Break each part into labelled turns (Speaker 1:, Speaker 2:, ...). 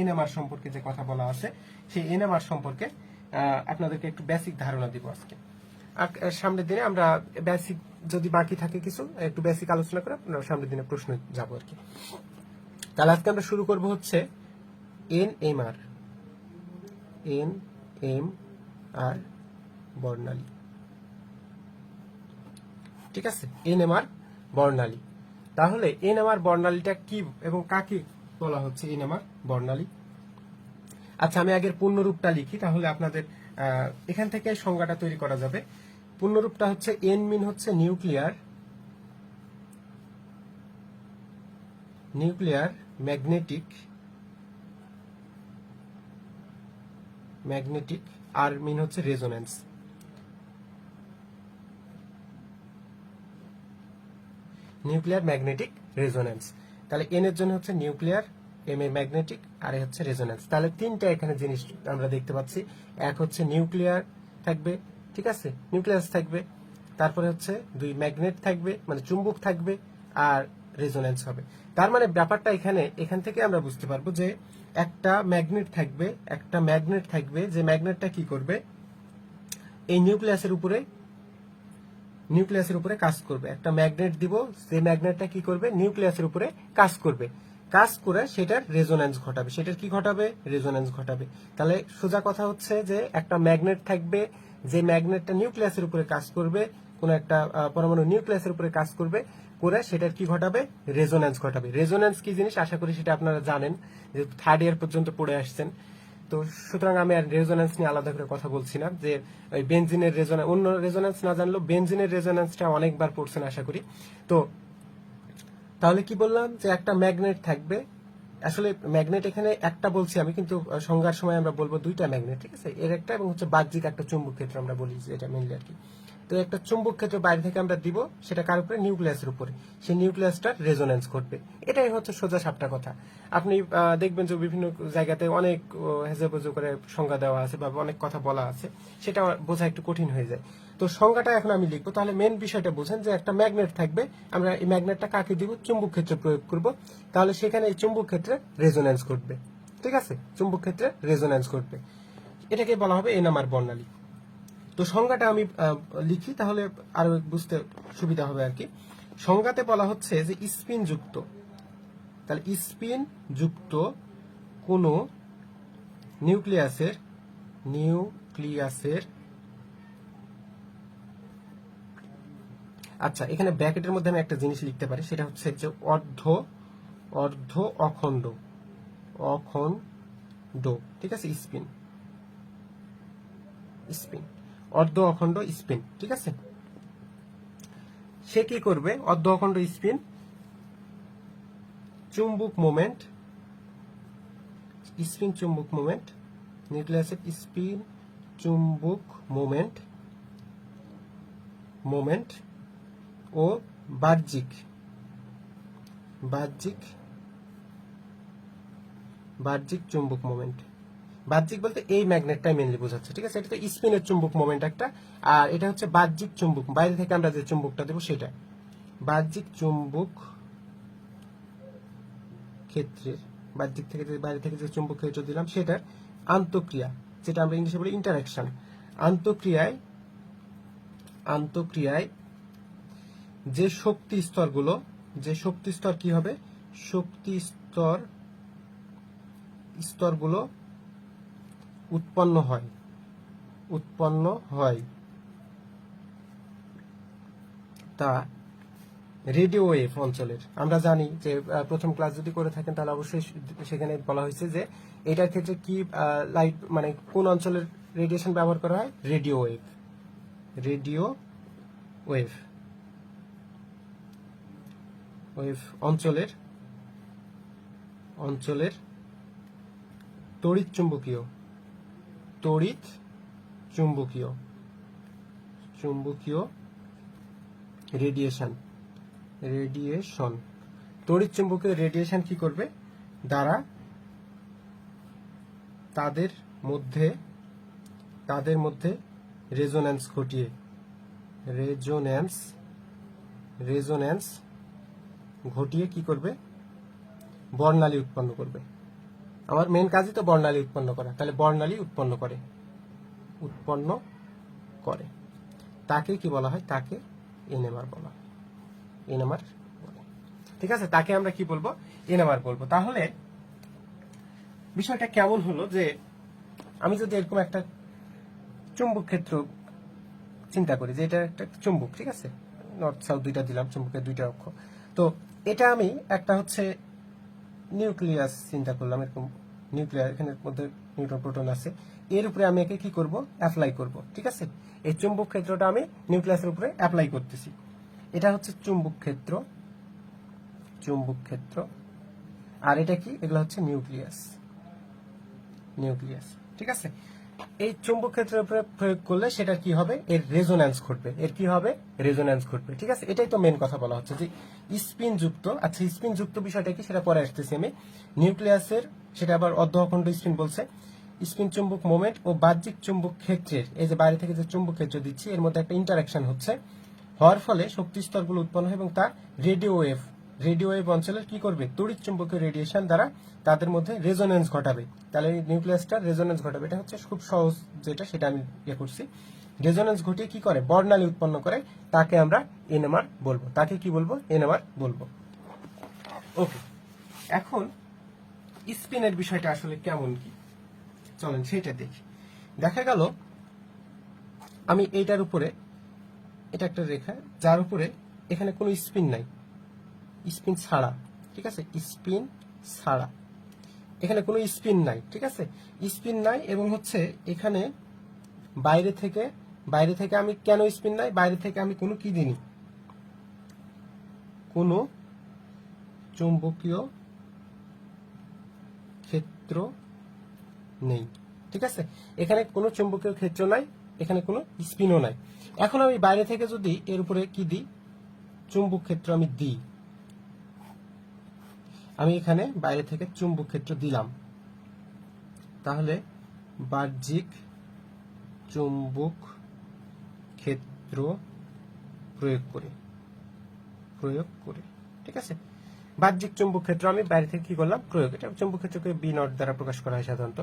Speaker 1: NMR সম্পর্কে যে কথা বলা আছে, সেই এনএমআর সম্পর্কে আপনাদেরকে একটু বেসিক ধারণা দিব আজকে। আর সামনের দিনে আমরা বেসিক যদি বাকি থাকে কিছু, একটু বেসিক আলোচনা করে আপনারা সামনের দিনে প্রশ্ন যাব আর কি। তাহলে আজকে আমরা শুরু করব হচ্ছে N M R N M R বর্ণালী। ঠিক আছে? এন এম আর বর্ণালী। তাহলে এন এম আর বর্ণালীটা কি এবং কাকে বলা হচ্ছে এন এম বর্ণালী। আচ্ছা আমি আগের পূর্ণরূপটা লিখি, তাহলে আপনাদের এখান থেকে সংজ্ঞাটা তৈরি করা যাবে। পূর্ণরূপটা হচ্ছে এন মিন হচ্ছে nuclear nuclear magnetic magnetic R mean হচ্ছে রেজোনেন্স নিউক্লিয়ার ম্যাগনেটিক রেজোন্যান্স। তাহলে এন এর জন্য হচ্ছে নিউক্লিয়ার এম এ ম্যাগনেটিক, আর হচ্ছে রেজোনেন্স তাহলে তিনটা এখানে জিনিস আমরা দেখতে পাচ্ছি। এক হচ্ছে নিউক্লিয়ার থাকবে, ঠিক আছে? নিউক্লিয়াস থাকবে, তারপরে হচ্ছে দুই ম্যাগনেট থাকবে মানে চুম্বক থাকবে, আর রেজোন্যান্স হবে। তার মানে ব্যাপারটা এখানে, এখান থেকে আমরা বুঝতে পারব যে একটা ম্যাগনেট থাকবে, একটা ম্যাগনেট থাকবে, যে ম্যাগনেটটা কি করবে? এই নিউক্লিয়াসের উপরে নিউক্লিয়াসের উপরে কাজ করবে। একটা ম্যাগনেট দিব, সেই ম্যাগনেটটা কি করবে? নিউক্লিয়াসের উপরে কাজ করবে। কাজ করে সেটার রেজোন্যান্স ঘটাবে। সেটার কি ঘটাবে? রেজোন্যান্স ঘটাবে। তাহলে সোজা কথা হচ্ছে যে, একটা ম্যাগনেট থাকবে, যে ম্যাগনেটটা নিউক্লিয়াসের উপরে কাজ করবে, কোন একটা পরমাণু নিউক্লিয়াসের উপরে কাজ করবে, করে সেটার কি ঘটাবে? রেজোন্যান্স ঘটাবে। রেজোন্যান্স কি জিনিস? আশা করি সেটা আপনারা জানেন, যে থার্ড ইয়ার পর্যন্ত পড়ে আসছেন। তো সুতরাং আমি আর রেজোনেন্স নিয়ে আলাদা করে কথা বলছি না, যে ওই বেঞ্জিনের রেজোনেন্স অন্য রেজোন্যান্স না জানলেও বেঞ্জিনের রেজোনেন্সটা অনেকবার পড়ছেন আশা করি। তো তাহলে কি বললাম যে একটা ম্যাগনেট থাকবে। আসলে ম্যাগনেট এখানে একটা বলছি আমি, কিন্তু সংজ্ঞার সময় আমরা বলব দুইটা ম্যাগনেট ঠিক আছে? এর একটা এবং হচ্ছে বাহ্যিক একটা চুম্বক ক্ষেত্র আমরা বলি যে এটা মেনলি আর কি। তো একটা চুম্বক ক্ষেত্র বাইরে থেকে আমরা দিব, সেটা কার উপরে? নিউক্লিয়াসের উপরে। সেই নিউক্লিয়াসটার রেজোনেন্স ঘটবে। এটাই হচ্ছে সোজা সাপটা কথা। আপনি দেখবেন যে বিভিন্ন জায়গাতে অনেক হেজাবজু করে সংজ্ঞা দেওয়া আছে বা অনেক কথা বলা আছে। সেটা বোঝা একটু কঠিন হয়ে যায়। তো সংজ্ঞাটা এখন আমি লিখব। তাহলে মেন বিষয়টা বোঝেন যে একটা ম্যাগনেট থাকবে। আমরা এই ম্যাগনেটটা কাকে দিব? চুম্বক ক্ষেত্রে প্রয়োগ করব। তাহলে সেখানে এই চুম্বক ক্ষেত্রে রেজোনেন্স ঘটবে। ঠিক আছে? চুম্বক ক্ষেত্রে রেজোনেন্স ঘটবে। এটাকে বলা হবে এনামার বর্ণালী। তো সংজ্ঞাটা আমি লিখি, তাহলে আরও বুঝতে সুবিধা হবে আর কি। সংজ্ঞাতে বলা হচ্ছে যে স্পিন যুক্ত তাহলে স্পিন যুক্ত কোন নিউক্লিয়াসের নিউক্লিয়াসের আচ্ছা এখানে ব্র্যাকেটের মধ্যে আমি একটা জিনিস লিখতে পারি, সেটা হচ্ছে যে অর্ধ অর্ধ অখণ্ড অখণ্ড, ঠিক আছে, স্পিন স্পিন। অর্ধ অখণ্ড স্পিন, ঠিক আছে? সে কি করবে? অর্ধ অখণ্ড স্পিন, চুম্বুক মোমেন্ট, স্পিন, চুম্বুক মোমেন্ট, নিউক্লিয়াসের স্পিন, চুম্বুক মোমেন্ট মোমেন্ট ও বাহ্যিক বাহ্যিক বাহ্যিক চুম্বক মোমেন্ট। বাহ্যিক বলতে এই ম্যাগনেটটাই মেনলি বোঝাচ্ছে, ঠিক আছে? এটা তো স্পিনের চুম্বক মোমেন্ট একটা, আর এটা হচ্ছে বাহ্যিক চুম্বক। বাইরে থেকে আমরা যে চুম্বকটা দেবো সেটা। বাহ্যিক চুম্বক ক্ষেত্রের, বাহ্যিক থেকে বাইরে থেকে যে চুম্বক ক্ষেত্র দিলাম, সেটার আন্তঃক্রিয়া, যেটা আমরা ইংলিশে বলি ইন্টারাকশন আন্তঃক্রিয়ায় আন্তঃক্রিয়ায় যে শক্তি স্তরগুলো, যে শক্তি স্তর কি হবে? শক্তি স্তর, স্তরগুলো উৎপন্ন হয়। উৎপন্ন হয়। তা রেডিও ওয়েভ অঞ্চলের, আমরা জানি যে প্রথম ক্লাস যদি করে থাকেন, তাহলে অবশ্যই সেখানে বলা হয়েছে যে, এটার ক্ষেত্রে কি লাইট মানে কোন অঞ্চলের রেডিয়েশন ব্যবহার করা হয়? Radio wave radio wave wave অঞ্চলের অঞ্চলের তড়িৎ চুম্বকীয় তড়িৎ চুম্বকীয় চুম্বকীয় রেডিয়েশন রেডিয়েশন তড়িৎ চুম্বকীয় রেডিয়েশন কি করবে? দ্বারা তাদের মধ্যে তাদের মধ্যে রেজোন্যান্স ঘটিয়ে রেজোন্যান্স রেজোন্যান্স ঘটিয়ে কি করবে? বর্ণালী উৎপন্ন করবে। আমার মেন কাজই তো বর্ণালী উৎপন্ন করা। তাহলে বর্ণালী উৎপন্ন করে। উৎপন্ন করে। তাকে কি বলা হয়? তাকে এনএমআর বলা হয়। এনএমআর ঠিক আছে? তাকে আমরা কি বলব? এনএমআর বলব। তাহলে বিষয়টা কেমন হলো যে আমি যদি এরকম একটা চুম্বক ক্ষেত্র চিন্তা করি যে এটা একটা চুম্বক, ঠিক আছে? নর্থ সাউথ দুইটা দিলাম, চুম্বকের দুইটা অক্ষ। তো এটা আমি একটা হচ্ছে নিউক্লিয়াস চিন্তা করলাম, এরকম নিউক্লিয়ার এখানের মধ্যে নিউট্রন, প্রোটন আছে। এর উপরে আমি একে কি করব? অ্যাপ্লাই করব, ঠিক আছে? এই চুম্বক ক্ষেত্রটা আমি নিউক্লিয়াসের উপরে অ্যাপ্লাই করতেছি। এটা হচ্ছে চুম্বক ক্ষেত্র চুম্বক ক্ষেত্র। আর এটা কি? এগুলো হচ্ছে নিউক্লিয়াস নিউক্লিয়াস, ঠিক আছে? এই চুম্বক ক্ষেত্রের উপরে প্রয়োগ করলে সেটা কি হবে? এর রেজোন্যান্স ঘটবে। এর কি হবে? রেজোন্যান্স ঘটবে। ঠিক আছে? এটাই তো মেন কথা বলা হচ্ছে যে স্পিন যুক্ত আচ্ছা স্পিন যুক্ত বিষয়টা কি? সেটা পরে আসতেছি আমি। নিউক্লিয়াসের, সেটা আবার অর্ধঅখণ্ড স্পিন বলছে। স্পিন চুম্বক মোমেন্ট ও বাহ্যিক চুম্বক ক্ষেত্রের, এই যে বাইরে থেকে যে চুম্বক ক্ষেত্র দিচ্ছি, এর মধ্যে একটা ইন্টারাকশন হচ্ছে। হওয়ার ফলে শক্তি স্তরগুলো উৎপন্ন হয় এবং তা রেডিও ওয়েভ রেডিও ওয়েভ অঞ্চলের কি করবে? তড়িৎ চুম্বকীয় রেডিয়েশন দ্বারা তাদের মধ্যে রেজোনেন্স ঘটাবে। তাহলে নিউক্লিয়াসটা রেজোনেন্স ঘটাবে। এটা হচ্ছে খুব সহজ যেটা, সেটা আমি ইয়ে করছি। রেজোনেন্স ঘটিয়ে কি করে? বর্ণালী উৎপন্ন করে। তাকে আমরা এনএমআর বলব। তাকে কি বলব? এনএমআর বলব। ওকে এখন স্পিনের বিষয়টা আসলে কেমন কি? চলেন সেটা দেখি। দেখা গেল, আমি এইটার উপরে, এটা একটা রেখা, যার উপরে এখানে কোনো স্পিন নাই। স্পিন ছাড়া, ঠিক আছে? স্পিন ছাড়া। এখানে কোনো স্পিন নাই, ঠিক আছে? স্পিন নাই এবং হচ্ছে এখানে বাইরে থেকে বাইরে থেকে আমি কেন স্পিন নাই? বাইরে থেকে আমি কোনো কি দিইনি? কোনো চুম্বকীয় ক্ষেত্র নেই, ঠিক আছে? এখানে কোনো চুম্বকীয় ক্ষেত্র নাই, এখানে কোনো স্পিনও নাই। এখন আমি বাইরে থেকে যদি এর উপরে কি দিই? চুম্বক ক্ষেত্র আমি দিই। আমি এখানে বাইরে থেকে চুম্বক ক্ষেত্র দিলাম। তাহলে বাহ্যিক চুম্বক ক্ষেত্র প্রয়োগ করে। প্রয়োগ করে, ঠিক আছে? বাহ্যিক চুম্বক ক্ষেত্র আমি বাইরে থেকে কি করলাম? প্রয়োগ। এটা চুম্বক ক্ষেত্রকে বি নট দ্বারা প্রকাশ করা হয় সাধারণত।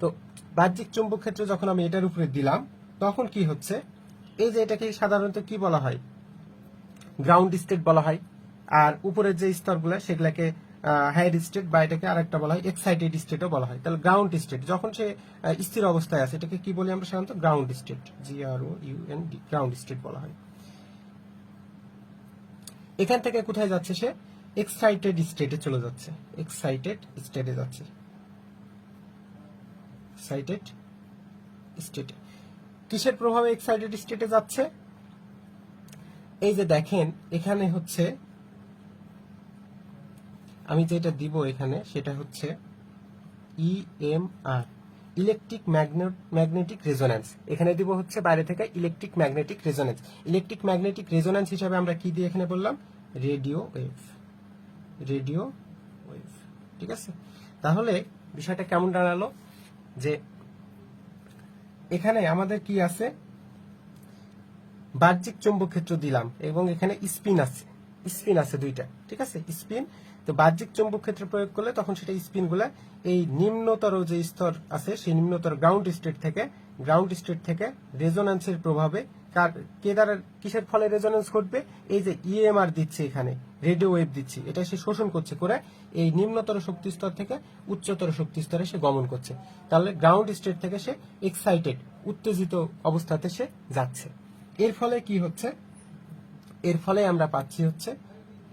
Speaker 1: তো বাহ্যিক চুম্বক ক্ষেত্র যখন আমি এটার উপরে দিলাম, তখন কি হচ্ছে? এই যে এটাকে সাধারণত কি বলা হয়? গ্রাউন্ড স্টেট বলা হয়। আর উপরের যে স্তরগুলো, সেগুলাকে হায়ার স্টেট বা এটাকে আরেকটা বলা হয় এক্সাইটেড স্টেটও বলা হয়। তাহলে গ্রাউন্ড স্টেট যখন সে স্থির অবস্থায় আছে, এটাকে কি বলি আমরা সাধারণত? Ground state G R O U N D ground state বলা হয়। এখান থেকে কোথায় যাচ্ছে সে? এক্সাইটেড স্টেটে চলে যাচ্ছে। এক্সাইটেড স্টেটে যাচ্ছে। এক্সাইটেড স্টেটে কিসের প্রভাবে এক্সাইটেড স্টেটে যাচ্ছে? এই যে দেখেন, এখানে হচ্ছে আমি যেটা দিব এখানে সেটা হচ্ছে ইএমআর ইলেকট্রিক ম্যাগনেটিক রেজোন্যান্স এখানে দিব হচ্ছে বাইরে থেকে electric magnetic resonance electric magnetic resonance হিসাবে আমরা কি দিয়ে এখানে বললাম? রেডিও ওয়েভ রেডিও ওয়েভ ঠিক আছে? তাহলে বিষয়টা কেমন দাঁড়াল? যে এখানে আমাদের কি আছে? বাহ্যিক চৌম্বক ক্ষেত্র দিলাম এবং এখানে স্পিন আছে। স্পিন আছে দুইটা, ঠিক আছে? স্পিন, তো বাহ্যিক চৌম্বক ক্ষেত্র প্রয়োগ করলে তখন সেটা স্পিনগুলা এই নিম্নতর যে স্তর আছে, সেই নিম্নতর গ্রাউন্ড স্টেট থেকে গ্রাউন্ড স্টেট থেকে রেজোন্যান্সের প্রভাবে কার, কে দ্বারা, কিসের ফলে রেজোন্যান্স ঘটবে? এই যে ইএমআর দিচ্ছে এখানে রেডিও ওয়েভ দিচ্ছে, এটা সে শোষণ করছে করে এই নিম্নতর শক্তি স্তর থেকে উচ্চতর শক্তি স্তরে সে গমন করছে। তাহলে গ্রাউন্ড স্টেট থেকে সে এক্সাইটেড উত্তেজিত অবস্থাতে সে যাচ্ছে। এর ফলে কি হচ্ছে? এর ফলে আমরা পাচ্ছি হচ্ছে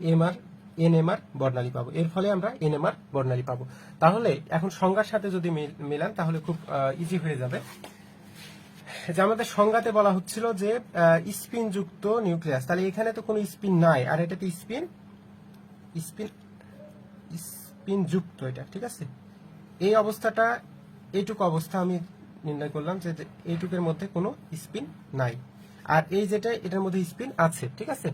Speaker 1: এমআর এনএমআর বর্ণালী পাবো। এর ফলে আমরা এনএমআর বর্ণালী পাবো। তাহলে এখন সংজ্ঞার সাথে যদি মিল- মেলান, তাহলে খুব ইজি হয়ে যাবে। যে আমাদের সংজ্ঞাতে বলা হচ্ছিল যে স্পিন যুক্ত নিউক্লিয়াস। তাহলে এখানে তো কোনো স্পিন নাই, আর এটাতে স্পিন স্পিন স্পিন যুক্ত এটা, ঠিক আছে? এই অবস্থাটা, এইটুকু অবস্থা আমি নির্ণয় করলাম যে এইটুকের মধ্যে কোনো স্পিন নাই। আর এই যেটা, এটার মধ্যে স্পিন আছে, ঠিক আছে?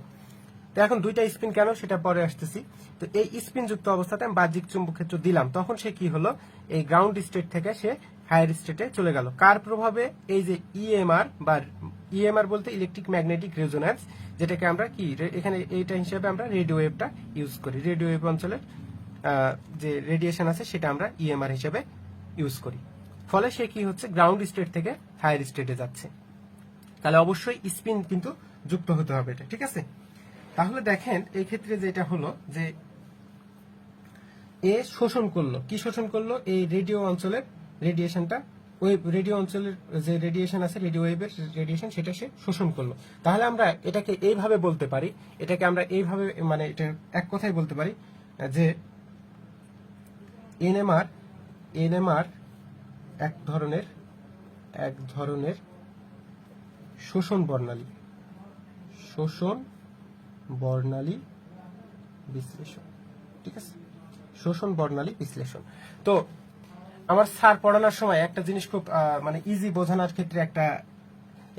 Speaker 1: তো এখন দুইটা স্পিন কেন? সেটা পরে আসতেছি। তো এই স্পিন যুক্ত অবস্থাতে আমি বাহ্যিক চুম্বক ক্ষেত্র দিলাম। তখন সে কি হলো? এই গ্রাউন্ড স্টেট থেকে সে হায়ার স্টেটে চলে গেল। কার প্রভাবে? এই যে ইএমআর বা ইএমআর বলতে ইলেকট্রিক ম্যাগনেটিক রেজোন্যান্স যেটাকে আমরা কি এখানে এইটা হিসেবে আমরা রেডিও ওয়েভটা ইউজ করি। রেডিও ওয়েভ অঞ্চলের যে রেডিয়েশন আছে, সেটা আমরা ইএমআর হিসেবে ইউজ করি। ফলে সে কি হচ্ছে? গ্রাউন্ড স্টেট থেকে হায়ার স্টেটে যাচ্ছে। তাহলে অবশ্যই স্পিন কিন্তু যুক্ত হতে হবে এটা, ঠিক আছে? তাহলে দেখেন, এই ক্ষেত্রে যেটা হলো যে এ শোষণ করল। কি শোষণ করল? এই রেডিও অঞ্চলের রেডিয়েশনটা ওয়েব রেডিও অঞ্চলের যে রেডিয়েশন আছে রেডিও ওয়েভের রেডিয়েশন সেটা সে শোষণ করল। তাহলে আমরা এটাকে এইভাবে বলতে পারি, এটাকে আমরা এইভাবে মানে এটা এক কথাই বলতে পারি, যে এনএমআর এনএমআর এক ধরনের এক ধরনের শোষণ বর্ণালী। শোষণ বর্ণালী বিশ্লেষণ। ঠিক আছে? শোষণ বর্ণালী বিশ্লেষণ। তো আমার স্যার পড়ানোর সময় একটা জিনিস খুব মানে ইজি বোঝানোর ক্ষেত্রে একটা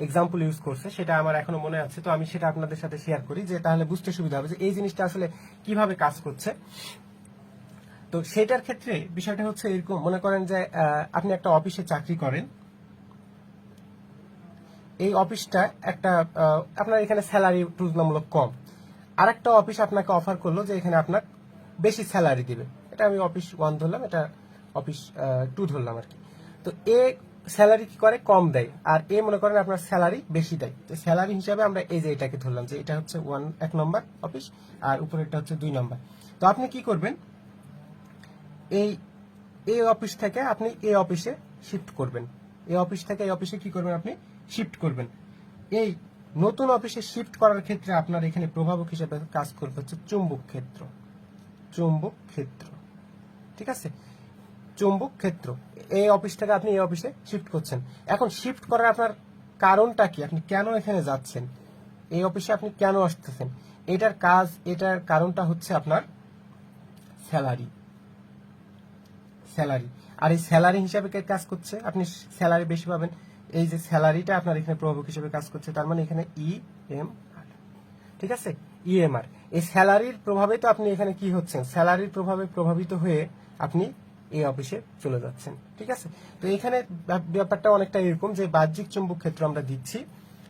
Speaker 1: এক্সাম্পল ইউজ করছে, সেটা আমার এখনও মনে আছে। তো আমি সেটা আপনাদের সাথে শেয়ার করি যে তাহলে বুঝতে সুবিধা হবে যে এই জিনিসটা আসলে কীভাবে কাজ করছে। তো সেটার ক্ষেত্রে বিষয়টা হচ্ছে এরকম, মনে করেন যে আপনি একটা অফিসে চাকরি করেন এই অফিসটা একটা আপনার এখানে স্যালারি তুলনামূলক কম। আর একটা অফিস আপনাকে অফার করল যে এখানে আপনার বেশি স্যালারি দিবে। এটা আমি অফিস ওয়ান ধরলাম, এটা অফিস টু ধরলাম আর কি। তো এ স্যালারি কি করে? কম দেয়। আর এ মনে করেন আপনার স্যালারি বেশি দেয়। তো স্যালারি হিসাবে আমরা এই যে এটাকে ধরলাম যে এটা হচ্ছে ওয়ান এক নম্বর অফিস আর উপরেরটা হচ্ছে দুই নম্বর তো আপনি কি করবেন? এই এই অফিস থেকে আপনি এই অফিসে শিফট করবেন। এই অফিস থেকে এই অফিসে কি করবেন আপনি? শিফট করবেন। এই নতুন অফিসে শিফট করার ক্ষেত্রে আপনার এখানে প্রভাবক হিসেবে কাজ করবে হচ্ছে চুম্বক ক্ষেত্র। চুম্বক ক্ষেত্র। ঠিক আছে? চুম্বক ক্ষেত্র। এই অফিস থেকে আপনি এই অফিসে শিফট করছেন। এখন শিফট করার আপনার কারণটা কি? আপনি কেন এখানে যাচ্ছেন? এই অফিসে আপনি কেন আসতেছেন? এটার কাজ, এটার কারণটা হচ্ছে আপনার স্যালারি। স্যালারি। আর এই স্যালারি হিসাবে কে কাজ করছে? আপনি স্যালারি বেশি পাবেন। এই যে স্যালারিটা আপনার এখানে প্রভাবক হিসেবে কাজ করছে, তার মানে এখানে ই এম আর ঠিক আছে? ইএমআর এই স্যালারির প্রভাবে তো আপনি এখানে কি হচ্ছেন? স্যালারির প্রভাবে প্রভাবিত হয়ে আপনি এই অফিসে চলে যাচ্ছেন। ঠিক আছে? তো এখানে ব্যাপ- ব্যাপারটা অনেকটা এরকম যে বাহ্যিক চুম্বক ক্ষেত্র আমরা দিচ্ছি।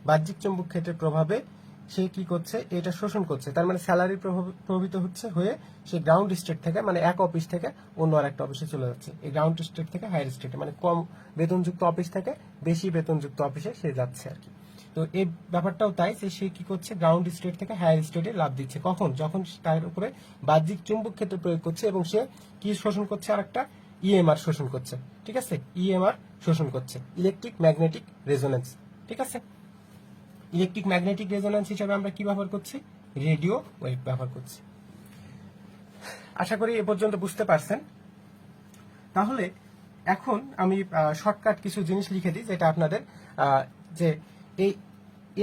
Speaker 1: বাহ্যিক চুম্বক ক্ষেত্রের প্রভাবে সে কি করছে? এটা শোষণ করছে। তার মানে স্যালারি প্রভাবিত হচ্ছে হয়ে সে গ্রাউন্ড স্টেট থেকে মানে এক অফিস থেকে অন্য আর একটা অফিসে চলে যাচ্ছে। এই গ্রাউন্ড স্টেট থেকে হায়ার স্টেটে মানে কম বেতনযুক্ত অফিস থেকে বেশি বেতনযুক্ত অফিসে সে যাচ্ছে আর কি। তো এই ব্যাপারটাও তাই, যে সে কি করছে? গ্রাউন্ড স্টেট থেকে হায়ার স্টেটে লাভ দিচ্ছে। কখন? যখন তার উপরে বাহ্যিক চুম্বক ক্ষেত্র প্রয়োগ করছে এবং সে কি শোষণ করছে? আর একটা ইএমআর শোষণ করছে। ঠিক আছে? ইএমআর শোষণ করছে। ইলেকট্রিক ম্যাগনেটিক রেজোনেন্স ঠিক আছে? ইলেকট্রিক ম্যাগনেটিক রেজোনেন্স হিসাবে আমরা কি ব্যবহার করছি? রেডিও ওয়েভ ব্যবহার করছি। আশা করি এ পর্যন্ত বুঝতে পারছেন। তাহলে এখন আমি শর্টকাট কিছু জিনিস লিখে দিই যেটা আপনাদের যে এই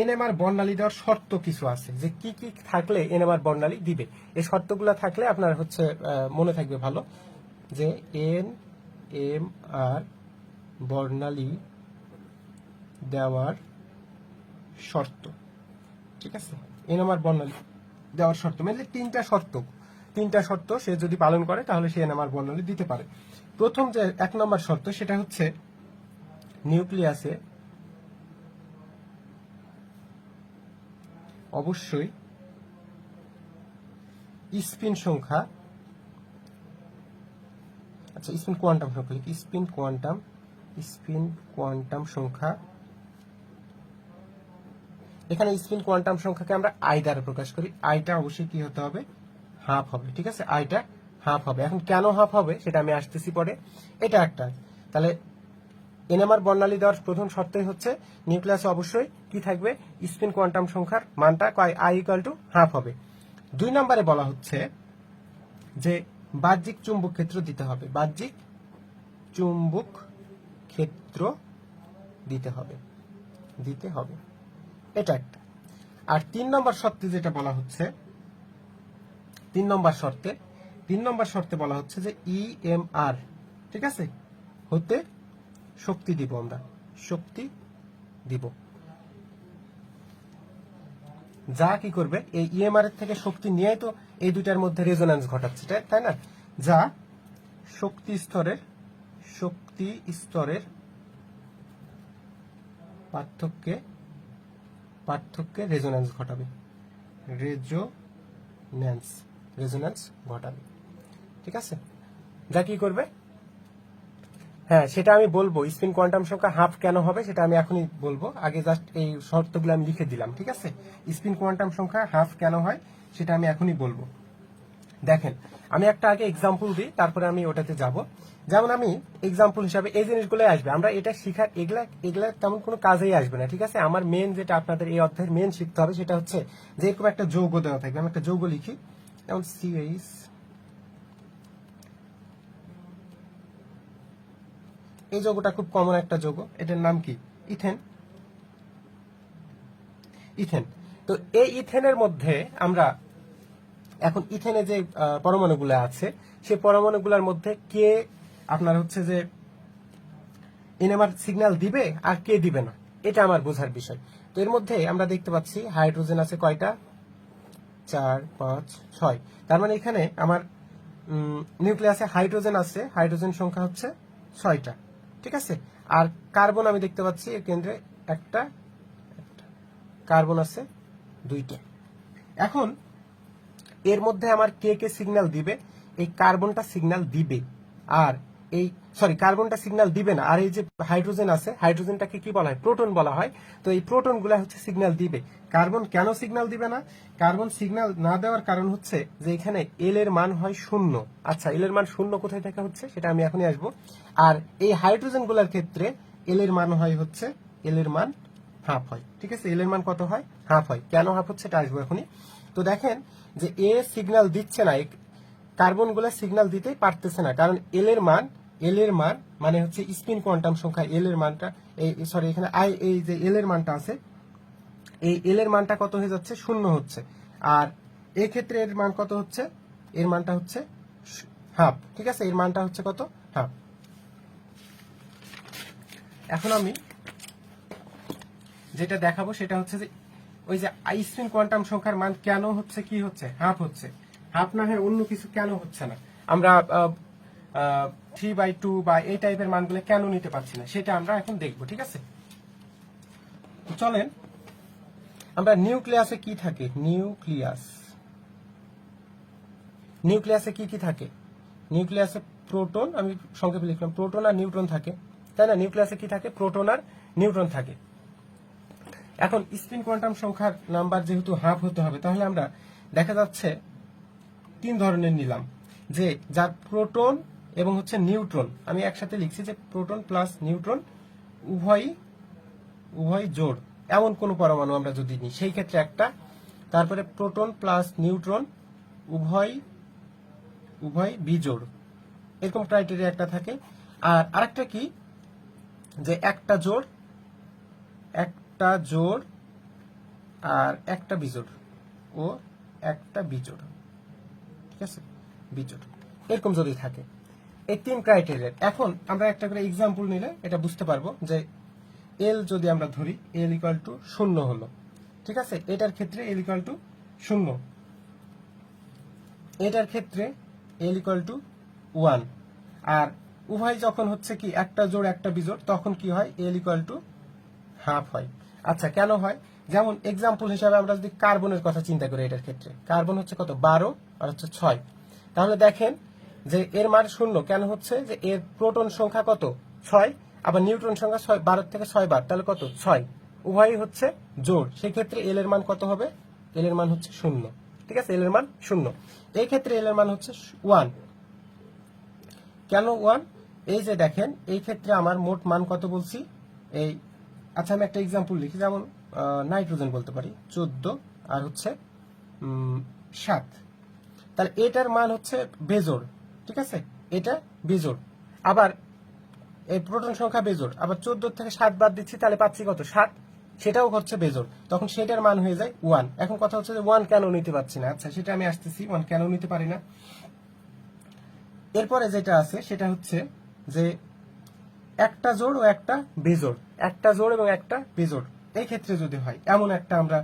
Speaker 1: এনএমআর বর্ণালী দেওয়ার শর্ত কিছু আছে, যে কি কি থাকলে এনএমআর বর্ণালী দিবে। এই শর্তগুলো থাকলে আপনার হচ্ছে মনে থাকবে ভালো যে এন এম আর বর্ণালী দেওয়ার শর্ত। ঠিক আছে? এনএমআর বর্ণালী দেওয়ার শর্ত। মানে তিনটা শর্ত তিনটা শর্ত সে যদি পালন করে, তাহলে সে এনএমআর বর্ণালী দিতে পারে। প্রথম যে এক নম্বর শর্ত, সেটা হচ্ছে নিউক্লিয়াসে অবশ্যই স্পিন সংখ্যা আচ্ছা স্পিন কোয়ান্টাম সংখ্যা স্পিন কোয়ান্টাম স্পিন কোয়ান্টাম সংখ্যা এখানে স্পিন কোয়ান্টাম সংখ্যাকে আমরা আই দ্বারা প্রকাশ করি। আইটা অবশ্যই কি হতে হবে? হাফ হবে, ঠিক আছে? আইটা হাফ হবে। এখন কেন হাফ হবে সেটা আমি আসতেছি পরে। এটা একটা। তাহলে এনএমআর বর্ণালী দেওয়ার প্রথম শর্তই হচ্ছে নিউক্লিয়াসে অবশ্যই কি থাকবে? স্পিন কোয়ান্টাম সংখ্যার মানটা আই ইকুয়াল টু হাফ হবে। দুই নম্বরে বলা হচ্ছে যে বাহ্যিক চুম্বক ক্ষেত্র দিতে হবে। বাহ্যিক চুম্বক ক্ষেত্র দিতে হবে। দিতে হবে। এটা একটা। আর তিন নম্বর শর্তে যেটা বলা হচ্ছে, তিন নম্বর শর্তে, তিন নম্বর শর্তে বলা হচ্ছে যে ইএমআর ঠিক আছে? হতে শক্তি দিব আমরা, শক্তি দিব। যা কি করবে, এই ইএমআর এর থেকে শক্তি নিয়ে তো এই দুইটার মধ্যে রেজোন্যান্স ঘটাচ্ছে তাই না? যা শক্তি স্তরের শক্তি স্তরের পার্থক্যে পার্থক্যে রেজোন্যান্স ঘটাবে। রেজোন্যান্স রেজোন্যান্স ঘটাবে। ঠিক আছে? যা কি করবে? হ্যাঁ সেটা আমি বলব। স্পিন কোয়ান্টাম সংখ্যা হাফ কেন হবে সেটা আমি এখনই বলব। আগে জাস্ট এই শর্তগুলো আমি লিখে দিলাম, ঠিক আছে? স্পিন কোয়ান্টাম সংখ্যা হাফ কেন হয় সেটা আমি এখনই বলব। দেখেন, আমি একটা আগে এক্সাম্পল দিই, তারপরে আমি ওটাতে যাব। যেমন আমি এক্সাম্পল হিসাবে এই জিনিসগুলো আসবে। আমরা এটা শিখার, এগুলা এগুলা তেমন কোনো কাজেই আসবে না, ঠিক আছে? আমার মেন যেটা আপনাদের এই অধ্যায়ের মেন শিখতে হবে, সেটা হচ্ছে যে এরকম একটা যৌগ দেওয়া থাকবে। আমি একটা যৌগ লিখি। যেমন সিএইচ এই যৌগটা খুব কমন একটা যৌগ। এটার নাম কি? ইথেন। ইথেন। তো এই ইথেনের মধ্যে আমরা এখন ইথেনে যে পরমাণুগুলো আছে, সেই পরমাণুগুলোর মধ্যে কে আপনার হচ্ছে যে এনএমআর সিগন্যাল দিবে আর কে দিবে না? এটা আমার বোঝার বিষয়। তো এর মধ্যে আমরা দেখতে পাচ্ছি হাইড্রোজেন আছে কয়টা? চার, পাঁচ, ছয়। তার মানে এখানে আমার নিউক্লিয়াসে হাইড্রোজেন আছে, হাইড্রোজেন সংখ্যা হচ্ছে ছয়টা। ঠিক আছে? আর কার্বন আমি দেখতে পাচ্ছি এর কেন্দ্রে একটা। কার্বন আছে দুইটা। এখন এর মধ্যে আমার কে কে সিগন্যাল দিবে? এই কার্বনটা সিগন্যাল দিবে। আর এই সরি কার্বনটা সিগন্যাল দিবে না। আর এই যে হাইড্রোজেন আছে হাইড্রোজেনটাকে কি বলা হয়? প্রোটন বলা হয়। তো এই প্রোটনগুলা হচ্ছে সিগন্যাল দিবে। কার্বন কেন সিগন্যাল দিবে না? কার্বন সিগন্যাল না দেওয়ার কারণ হচ্ছে যে এখানে এল এর মান হয় শূন্য। আচ্ছা এল এর মান শূন্য কোথায় থেকে হচ্ছে? সেটা আমি এখনই আসব। আর এই হাইড্রোজেনগুলার ক্ষেত্রে এল এর মান হয় হচ্ছে এল এর মান হাফ হয়। ঠিক আছে? এল এর মান কত হয়? হাফ হয়। কেন হাফ হচ্ছে? এটা আসব এখনই। তো দেখেন যে এ সিগন্যাল দিচ্ছে না কার্বনগুলা সিগন্যাল দিতেই পারতেছে না। কারণ এল এর মান এল এর মান মানে হচ্ছে স্পিন কোয়ান্টাম সংখ্যা এল এর মানটা, এই সরি এখানে আই এই যে এল এর মানটা আছে, এই এল এর মানটা কত হয়ে যাচ্ছে? শূন্য হচ্ছে। আর এই ক্ষেত্রে এর মান কত হচ্ছে? এর মানটা হচ্ছে হাফ ঠিক আছে? এর মানটা হচ্ছে কত? হাফ এখন আমি যেটা দেখাবো সেটা হচ্ছে যে ওই যে আইসপিন কোয়ান্টাম সংখ্যার মান কেন হচ্ছে, কি হচ্ছে? হাফ হচ্ছে। হাফ না হয়ে অন্য কিছু কেন হচ্ছে না? আমরা থ্রি বাই টু বা এই টাইপের মানগুলো কেন নিতে পারছি না? সেটা আমরা এখন দেখব, ঠিক আছে? চলেন, আমরা নিউক্লিয়াসে কি থাকে? নিউক্লিয়াস নিউক্লিয়াসে কি কি থাকে? নিউক্লিয়াসে প্রোটন আমি সংক্ষেপে লিখলাম প্রোটন আর নিউট্রন থাকে। তাই না? নিউক্লিয়াসে কি থাকে? প্রোটন আর নিউট্রন থাকে। এখন স্পিন কোয়ান্টাম সংখ্যার নাম্বার যেহেতু হাফ হতে হবে, তাহলে আমরা দেখা যাচ্ছে তিন ধরনের নিলাম, যে যার প্রোটন এবং হচ্ছে নিউট্রন, আমি একসাথে লিখছি যে প্রোটন প্লাস নিউট্রন উভয়ই উভয় জোড়, এমন কোন পরমাণু আমরা যদি নিই। সেই ক্ষেত্রে একটা, তারপরে প্রোটন প্লাস নিউট্রন উভয় উভয় বিজোড়, এরকম ক্রাইটেরিয়া একটা থাকে। আর আরেকটা কি, যে একটা জোড় একটা জোড় আর একটা বিজোড়। ও একটা বিজোড়। ঠিক আছে? বিজোড়। এরকম যদি থাকে। এই তিন ক্রাইটেরিয়া এখন আমরা একটা করে এক্সাম্পল নিলে এটা বুঝতে পারব যে এল যদি আমরা ধরি এল ইকুয়াল টু শূন্য হলো। ঠিক আছে? এটার ক্ষেত্রে এল ইকুয়াল টু শূন্য। এটার ক্ষেত্রে এল ইকুয়াল টু ওয়ান আর উভয় যখন হচ্ছে কি একটা জোড়, একটা বিজোড়, তখন কি হয়? এল ইকুয়াল টু হাফ হয়। আচ্ছা কেন হয়? যেমন এক্সাম্পল হিসাবে আমরা যদি কার্বনের কথা চিন্তা করি এটার ক্ষেত্রে। কার্বন হচ্ছে কত? বারো, আর হচ্ছে ছয়। তাহলে দেখেন যে এর মান শূন্য কেন হচ্ছে? যে এর প্রোটন সংখ্যা কত? ছয়, আবার নিউট্রন সংখ্যা ছয় বারো থেকে ছয় বার, তাহলে কত? ছয়। উভয়ই হচ্ছে জোর সেক্ষেত্রে এল এর মান কত হবে? এল এর মান হচ্ছে শূন্য। ঠিক আছে? এল এর মান শূন্য। এই ক্ষেত্রে এল এর মান হচ্ছে ওয়ান কেন ওয়ান এই যে দেখেন, এই ক্ষেত্রে আমার মোট মান কত বলছি? এই আচ্ছা আমি একটা এক্সাম্পল লিখি, যেমন নাইট্রোজেন বলতে পারি, চোদ্দ, আর হচ্ছে সাত। তাহলে এটার মান হচ্ছে বেজোড়, ঠিক আছে? এটা বেজোড়। আবার এই প্রোটন সংখ্যা বেজোড়, আবার চোদ্দ থেকে সাত বাদ দিচ্ছি, তাহলে পাচ্ছি কত? সাত। সেটাও হচ্ছে বেজোড়। তখন সেটার মান হয়ে যায় ওয়ান এখন কথা হচ্ছে যে ওয়ান কেন নিতে পারছি না? আচ্ছা সেটা আমি আসতেছি ওয়ান কেন নিতে পারি না? এরপরে যেটা আছে, সেটা হচ্ছে যে একটা জোড় ও একটা বেজোড়। একটা জোড় এবং একটা বেজোড়। এই ক্ষেত্রে যদি হয়, এমন একটা আমরা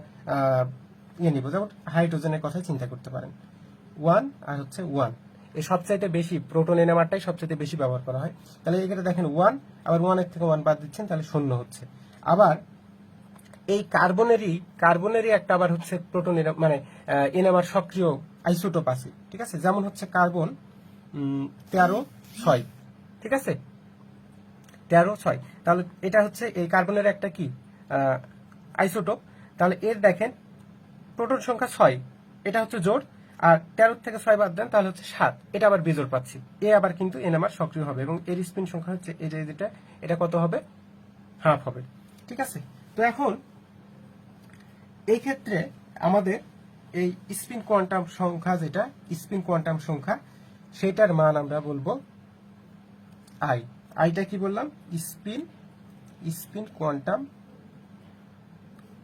Speaker 1: ইয়ে নিব। যেমন হাইড্রোজেনের কথা চিন্তা করতে পারেন। ওয়ান আর হচ্ছে ওয়ান। এই সবচাইতে বেশি প্রোটন এনামারটাই সবচাইতে বেশি ব্যবহার করা হয়। তাহলে এখানে দেখেন ওয়ান, আবার ওয়ানের থেকে ওয়ান বাদ দিচ্ছেন, তাহলে শূন্য হচ্ছে। আবার এই কার্বনেরই কার্বনেরই একটা আবার হচ্ছে প্রোটন মানে এনামার সক্রিয় আইসোটোপ আছে। ঠিক আছে? যেমন হচ্ছে কার্বন তেরো, ছয়। ঠিক আছে? তেরো, ছয়। তাহলে এটা হচ্ছে এই কার্বনের একটা কি? আইসোটোপ তাহলে এর দেখেন প্রোটন সংখ্যা ছয়। এটা হচ্ছে জোর আর তেরো থেকে ছয় বাদ দেন, তাহলে হচ্ছে সাত। এটা আবার বেজোর পাচ্ছি। এ আবার কিন্তু এনএমআর সক্রিয় হবে এবং এর স্পিন সংখ্যা হচ্ছে এই যে যেটা এটা কত হবে? হাফ হবে। ঠিক আছে? তো এখন এই ক্ষেত্রে আমাদের এই স্পিন কোয়ান্টাম সংখ্যা যেটা স্পিন কোয়ান্টাম সংখ্যা, সেটার মান আমরা বলব আই আইটা কি বললাম? Spin spin quantum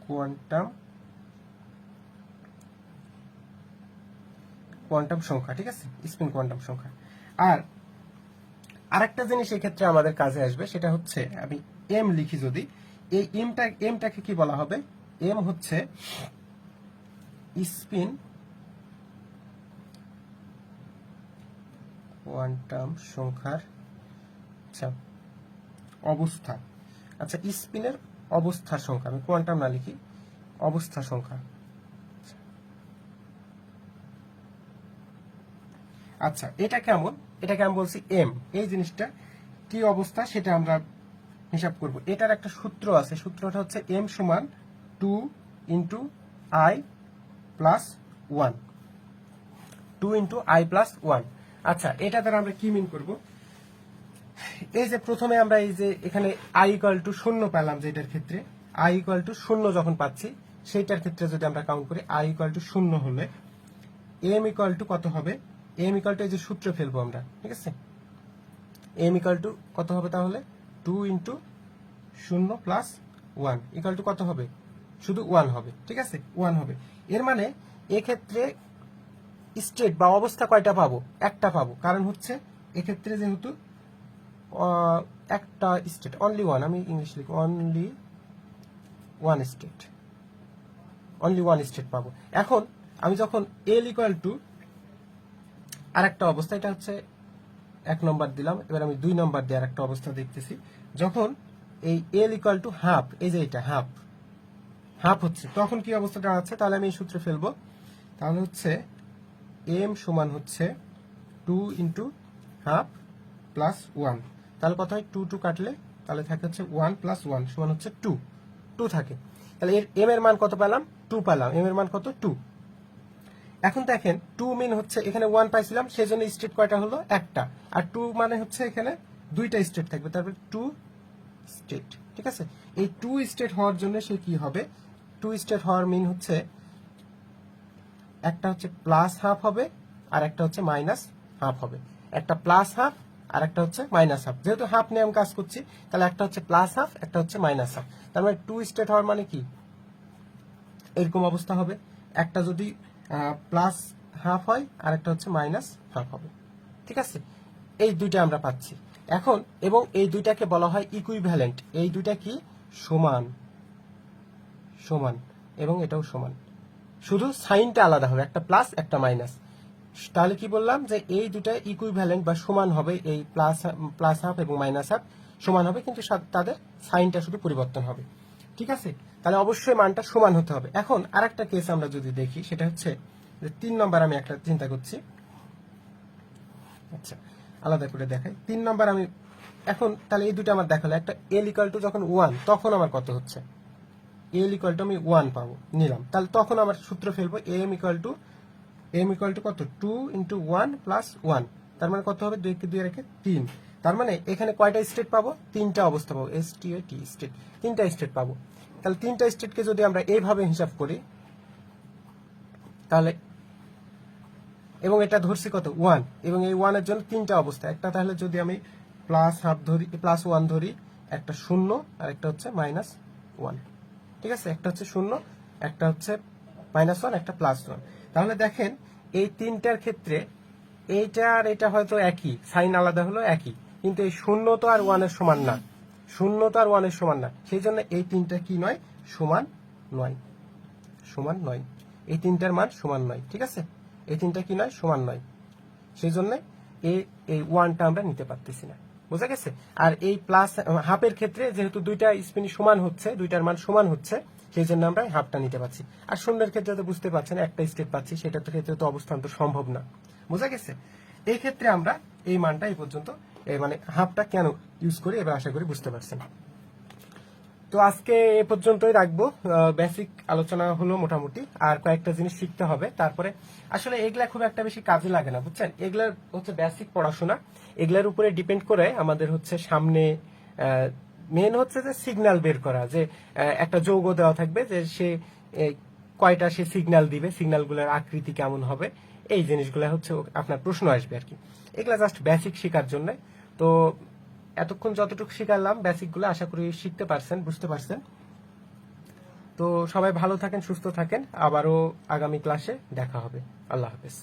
Speaker 1: quantum quantum সংখ্যা, ঠিক আছে? স্পিন কোয়ান্টাম সংখ্যা। আর আরেকটা জিনিস এক্ষেত্রে আমাদের কাজে আসবে, সেটা হচ্ছে আমি এম লিখি যদি, এই এমটা, এমটাকে কি বলা হবে? এম হচ্ছে স্পিন কোয়ান্টাম সংখ্যার আচ্ছা অবস্থা। আচ্ছা স্পিনের অবস্থার সংখ্যা, আমি কোয়ান্টাম না লিখি, অবস্থা সংখ্যা। আচ্ছা এটা কেমন? এটাকে আমি বলছি এম এই জিনিসটা কি অবস্থা সেটা আমরা হিসাব করব। এটার একটা সূত্র আছে, সূত্রটা হচ্ছে এম সমান two into I plus one two into I plus one আচ্ছা এটা দ্বারা আমরা কি মিন করব? এই যে প্রথমে আমরা এই যে এখানে আই ইকুয়াল টু শূন্য পেলাম যেটার ক্ষেত্রে আই ইকুয়াল টু শূন্য যখন পাচ্ছি, সেইটার ক্ষেত্রে যদি আমরা কাউন্ট করি আই ইকুয়াল টু শূন্য হলে এম ইকুয়াল টু কত হবে? এম ইকুয়াল টু এই যে সূত্র ফেলব আমরা, ঠিক আছে? এম ইকুয়াল টু কত হবে তাহলে? টু ইন্টু শূন্য প্লাস ওয়ান ইকুয়াল টু কত হবে? শুধু ওয়ান হবে, ঠিক আছে? ওয়ান হবে। এর মানে এক্ষেত্রে স্টেট বা অবস্থা কয়টা পাবো? একটা পাবো। কারণ হচ্ছে এক্ষেত্রে যেহেতু একটা স্টেট অনলি ওয়ান আমি ইংলিশ লিখব only one state only one state পাবো। এখন আমি যখন এল ইকুয়াল টু আরেকটা অবস্থা, এটা হচ্ছে এক নম্বর দিলাম, এবার আমি দুই নম্বর দিয়ে আরেকটা অবস্থা দেখতেছি। যখন এই এল ইকুয়াল টু হাফ এই যে এটা হাফ হাফ হচ্ছে, তখন কি অবস্থা দাঁড়াচ্ছে তাহলে আমি এই সূত্রে ফেলব। তাহলে হচ্ছে এম সমান হচ্ছে two into half plus one তাহলে কত হয়? টু টু কাটলে তাহলে থাকে হচ্ছে ওয়ান প্লাস ওয়ান সমান হচ্ছে টু টু থাকে। তাহলে এর এম এর মান কত পেলাম? টু পেলাম। এম এর মান কত? টু এখন দেখেন টু মিন হচ্ছে এখানে ওয়ান পাইছিলাম সেই জন্য স্টেট কয়টা হলো? একটা। আর টু মানে হচ্ছে এখানে দুইটা স্টেট থাকবে। তারপরে টু স্টেট ঠিক আছে? এই টু স্টেট হওয়ার জন্য সে কি হবে? টু স্টেট হওয়ার মিন হচ্ছে একটা হচ্ছে প্লাস হাফ হবে, আর একটা হচ্ছে মাইনাস হাফ হবে। একটা প্লাস হাফ আর একটা হচ্ছে মাইনাস হাফ যেহেতু হাফ নিয়ে আমি কাজ করছি, তাহলে একটা হচ্ছে প্লাস হাফ একটা হচ্ছে মাইনাস হাফ তার মানে টু স্টেট হওয়ার মানে কি? এরকম অবস্থা হবে। একটা যদি প্লাস হাফ হয়, আর একটা হচ্ছে মাইনাস হাফ হবে। ঠিক আছে? এই দুইটা আমরা পাচ্ছি। এখন, এবং এই দুইটাকে বলা হয় ইকুইভ্যালেন্ট এই দুইটা কি? সমান। সমান। এবং এটাও সমান। শুধু সাইনটা আলাদা হবে। একটা প্লাস একটা মাইনাস তাহলে কি বললাম যে এই দুটা ইকুইভ্যালেন্ট বা সমান হবে, এই প্লাস প্লাস হাফ এবং মাইনাস হাফ সমান হবে, কিন্তু তাদের সাইনটা শুধু পরিবর্তন হবে। ঠিক আছে? তাহলে অবশ্যই মানটা সমান হতে হবে। এখন আরেকটা কেস আমরা যদি দেখি, সেটা হচ্ছে যে তিন নম্বর আমি একটা চিন্তা করছি। আচ্ছা আলাদা করে দেখাই। তিন নম্বর আমি, এখন তাহলে এই দুটো আমার দেখাল। একটা এল ইকাল টু যখন ওয়ান তখন আমার কত হচ্ছে? এল ইকাল টু আমি ওয়ান পাবো, নিলাম। তাহলে তখন আমার সূত্র ফেলব M equal to M equal to কত? Two into one plus one তার মানে কত হবে? দুই দুই রেখে তিন। তার মানে এখানে কয়টা স্টেট পাবো? তিনটা অবস্থা পাবো। এস টি টি স্টেট তিনটা স্টেট পাবো। তাহলে তিনটা স্টেটকে যদি আমরা এইভাবে হিসাব করি, তাহলে এবং এটা ধরছি কত? ওয়ান এবং এই ওয়ানের জন্য তিনটা অবস্থা। একটা তাহলে যদি আমি প্লাস হাফ ধরি প্লাস ওয়ান ধরি, একটা শূন্য, আর একটা হচ্ছে মাইনাস ওয়ান ঠিক আছে? একটা হচ্ছে শূন্য, একটা হচ্ছে মাইনাস ওয়ান একটা প্লাস ওয়ান তাহলে দেখেন, এই তিনটার ক্ষেত্রে এইটা আর এটা হয়তো একই, সাইন আলাদা হলো একই, কিন্তু এই শূন্য তো আর ওয়ানের সমান না। শূন্য তো আর ওয়ানের সমান না। সেই জন্য এই তিনটা কি নয়? সমান নয়। সমান নয়। এই তিনটার মান সমান নয়, ঠিক আছে? এই তিনটা কি নয়? সমান নয়। সেই জন্য এই এই ওয়ানটা আমরা নিতে পারতেছি না। বোঝা গেছে? আর এই প্লাস হাফের ক্ষেত্রে যেহেতু দুইটা স্পিন সমান হচ্ছে, দুইটার মান সমান হচ্ছে জন্য আমরা হাফটা নিতে পারছি। আর শূন্যের ক্ষেত্রে তো বুঝতে পারছেন, একটা স্টেপ পাচ্ছি, সেটার তো ক্ষেত্রে তো অবস্থান তো সম্ভব না। বোঝা গেছে? এই ক্ষেত্রে আমরা এই মানটা এই পর্যন্ত মানে হাফটা কেন ইউজ করি এবার আশা করি বুঝতে পারছেন। তো আজকে এ পর্যন্তই রাখব। বেসিক আলোচনা হলো মোটামুটি, আর কয়েকটা জিনিস শিখতে হবে। তারপরে আসলে এগুলা খুব একটা বেশি কাজে লাগে না, বুঝছেন? এগুলার হচ্ছে বেসিক পড়াশোনা। এগুলার উপরে ডিপেন্ড করে আমাদের হচ্ছে সামনে মেন হচ্ছে যে সিগন্যাল বের করা, যে একটা যৌগ দেওয়া থাকবে যে সে কয়টা সে সিগন্যাল দিবে সিগন্যালগুলোর আকৃতি কেমন হবে, এই জিনিসগুলো হচ্ছে আপনার প্রশ্ন আসবে আর কি। এগুলা জাস্ট বেসিক শেখার জন্য। তো এতক্ষণ যতটুকু শিখালাম বেসিকগুলো আশা করি শিখতে পারছেন, বুঝতে পারছেন। তো সবাই ভালো থাকেন, সুস্থ থাকেন। আবারও আগামী ক্লাসে দেখা হবে। আল্লাহ হাফেজ।